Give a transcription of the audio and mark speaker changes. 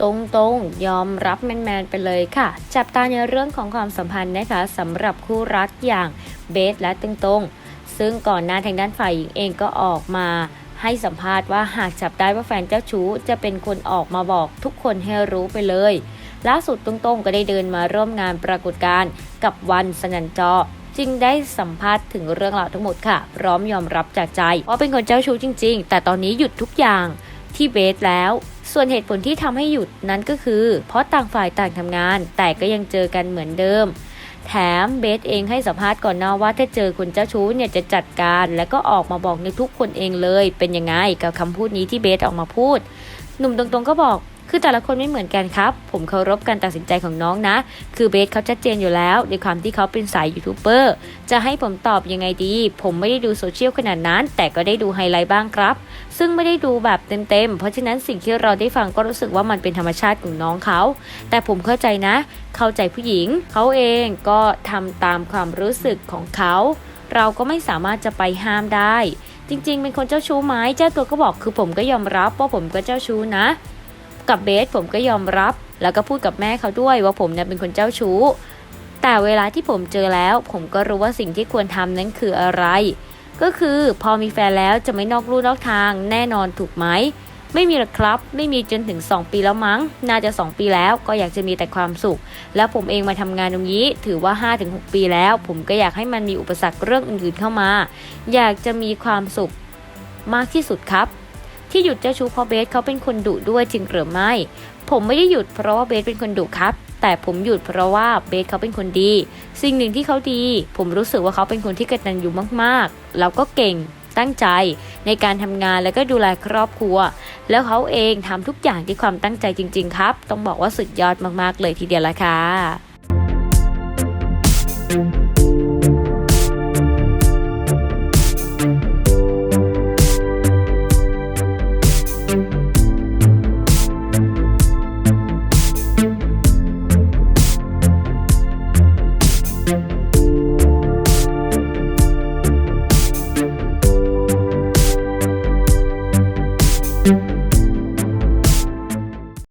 Speaker 1: ตรงๆ ยอมรับแมนๆ ไปเลยค่ะ จับตาในเรื่องของความสัมพันธ์นะคะสำหรับคู่รักอย่างเบสและตรงๆซึ่งก่อนหน้าทางด้านฝ่ายหญิงเองก็ออกมาให้สัมภาษณ์ว่าหากจับได้ว่าแฟนเจ้าชู้จะเป็นคนออกมาบอกทุกคนให้รู้ไปเลย ล่าสุดตรงๆ ก็ได้เดินมาร่วมงานปรากฏการณ์กับวันสนันจอจึงได้สัมภาษณ์ถึงเรื่องราวทั้งหมดค่ะ พร้อมยอมรับจากใจว่าเป็นคนเจ้าชู้จริง ๆ แต่ตอนนี้หยุดทุกอย่างที่เบสแล้ว ส่วนเหตุผลที่ทำให้หยุดนั้นก็คือ เพราะต่างฝ่ายต่างทำงาน แต่ก็ยังเจอกันเหมือนเดิม แถมเบสเองให้สัมภาษณ์ก่อนหน้าว่าถ้าเจอคนเจ้าชู้เนี่ยจะจัดการ แล้วก็ออกมาบอกในทุกคนเองเลย เป็นยังไงกับคำพูดนี้ที่เบสออกมาพูด หนุ่มตรงๆก็บอก คือแต่ละคนไม่เหมือนกันครับ ผมเคารพการตัดสินใจของน้องนะ คือเบสเขาชัดเจนอยู่แล้วในความที่เขาเป็นสายยูทูบเบอร์จะให้ผมตอบยังไงดี ผมไม่ได้ดูโซเชียลขนาดนั้น แต่ก็ได้ดูไฮไลท์บ้างครับ ซึ่งไม่ได้ดูแบบเต็มๆ เพราะฉะนั้นสิ่งที่เราได้ฟังก็รู้สึกว่ามันเป็นธรรมชาติของน้องเขา แต่ผมเข้าใจนะ เข้าใจผู้หญิง เขาเองก็ทำตามความรู้สึกของเขา เราก็ไม่สามารถจะไปห้ามได้จริงๆ เป็นคนเจ้าชู้ไหมเจ้าตัวก็บอกคือผมก็ยอมรับว่าผมก็เจ้าชู้นะ กับเบสผมก็ยอมรับ แล้วก็พูดกับแม่เขาด้วยว่าผมเนี่ยเป็นคนเจ้าชู้ แต่เวลาที่ผมเจอแล้ว ผมก็รู้ว่าสิ่งที่ควรทำนั้นคืออะไร ก็คือพอมีแฟนแล้วจะไม่นอกลู่นอกทางแน่นอนถูกไหมไม่มีหรอกครับ ไม่มีจนถึง 2 ปีแล้วมั้ง น่าจะ 2 ปีแล้วก็อยากจะมีแต่ความสุข แล้วผมเองมาทำงานตรงนี้ ถือว่า 5-6 ปีแล้ว ผมก็อยากให้มันมีอุปสรรคเรื่องอื่นๆเข้ามา อยากจะมีความสุขมากที่สุดครับ ที่หยุดเจ้าชู้เพราะเบสเขาเป็นคนดุด้วยจริงหรือไม่ ผมไม่ได้หยุดเพราะว่าเบสเป็นคนดุครับ แต่ผมหยุดเพราะว่าเบสเขาเป็นคนดี สิ่งหนึ่งที่เขาดี ผมรู้สึกว่าเขาเป็นคนที่กตัญญูมากๆ แล้วก็เก่งตั้งใจในการทำงานแล้วก็ดูแลครอบครัว แล้วเขาเองทำทุกอย่างที่ความตั้งใจจริง ๆ ครับ ต้องบอกว่าสุดยอดมากๆเลยทีเดียวละค่ะ